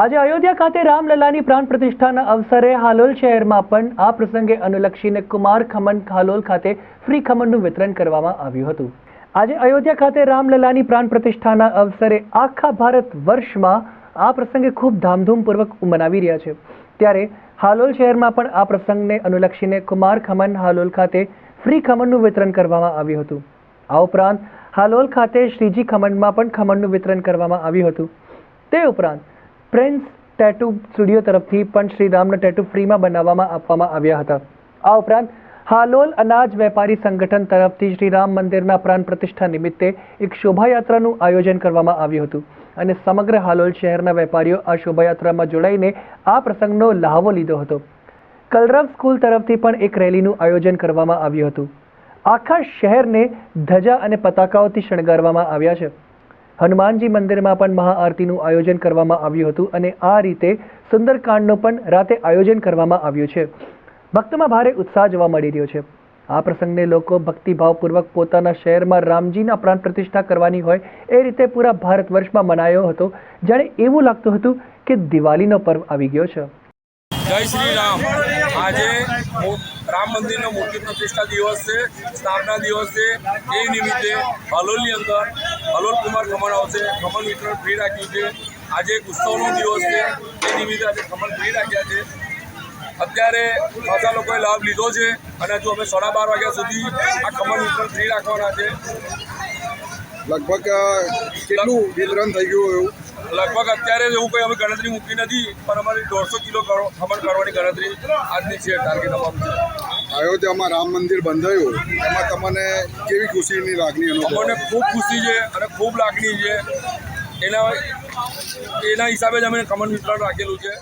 આજે અયોધ્યા ખાતે રામલલાની પ્રાણ પ્રતિષ્ઠાના અવસરે હાલોલ શહેરમાં પણ આ પ્રસંગે અનુલક્ષીને કુમાર ખમણ હાલોલ ખાતે ફ્રી ખમણનું વિતરણ કરવામાં આવ્યું હતું. આજે અયોધ્યા ખાતે રામલલાની પ્રાણ પ્રતિષ્ઠાના અવસરે આખા ભારત વર્ષમાં આ પ્રસંગે ખૂબ ધામધૂમપૂર્વક મનાવી રહ્યા છે. ત્યારે હાલોલ શહેરમાં પણ આ પ્રસંગને અનુલક્ષીને કુમાર ખમણ હાલોલ ખાતે ફ્રી ખમણનું વિતરણ કરવામાં આવ્યું હતું. આ ઉપરાંત હાલોલ ખાતે શ્રીજી ખમણમાં પણ ખમણનું વિતરણ કરવામાં આવ્યું હતું. તે ઉપરાંત પ્રિન્સ ટેટુ સ્ટુડિયો તરફથી પણ શ્રીરામના ટેટુ ફ્રીમાં બનાવવામાં આપવામાં આવ્યા હતા. આ ઉપરાંત, હાલોલ અનાજ વેપારી સંગઠન તરફથી શ્રીરામ મંદિરના પ્રાણ પ્રતિષ્ઠા નિમિત્તે એક શોભાયાત્રાનું આયોજન કરવામાં આવ્યું હતું અને સમગ્ર હાલોલ શહેરના વેપારીઓ આ શોભાયાત્રામાં જોડાઈને આ પ્રસંગનો લહાવો લીધો હતો. કલરવ સ્કૂલ તરફથી પણ એક રેલીનું આયોજન કરવામાં આવ્યું હતું. આખા શહેરને ધજા અને પતાકાઓથી શણગારવામાં આવ્યા છે. હનુમાનજી મંદિરમાં પણ મહાઆરતીનું આયોજન કરવામાં આવ્યું હતું અને આ રીતે સુંદરકાંડનું પણ રાતે આયોજન કરવામાં આવ્યું છે. ભક્તોમાં ભારે ઉત્સાહ જોવા મળી રહ્યો છે. આ પ્રસંગને લોકો ભક્તિભાવપૂર્વક પોતાના શહેરમાં રામજીના પ્રાણ પ્રતિષ્ઠા કરવાની હોય એ રીતે પૂરા ભારત વર્ષમાં મનાયો હતો. જાણે એવું લાગતું હતું કે દિવાળીનો પર્વ આવી ગયો છે. જય શ્રી રામ. આજે રામ મંદિરનો મૂર્તિ પ્રતિષ્ઠા દિવસ છે. સ્થાપના દિવસ છે. એ નિમિત્તે હલોલની અંદર હલોલ કુમાર ખમણ આવશે. ખમણ વિતરણ ફ્રી રાખ્યું છે. આજે એક ઉત્સવનો દિવસ છે. એ નિમિત્તે આજે ખમણ ફ્રી રાખ્યા છે. અત્યારે ખાસા લોકોએ લાભ લીધો છે અને હજુ અમે સાડા બાર વાગ્યા સુધી આ ખમણ વિતરણ ફ્રી રાખવાના છે. લગભગ કેટલું વિતરણ થઈ ગયું એવું? લગભગ અત્યારે એવું કંઈ અમે ગણતરી મૂકી નથી પણ અમારી દોઢસો કિલો ખમણ કરવાની ગણતરી આજની છે ટાર્ગેટ અમારું છે. અયોધ્યામાં રામ મંદિર બંધાયું, એમાં તમને કેવી ખુશીની લાગણી અનુભવ? અમને ખૂબ ખુશી છે અને ખૂબ લાગણી છે. એના એના હિસાબે જ અમે ખમણ વિતરણ રાખેલું છે.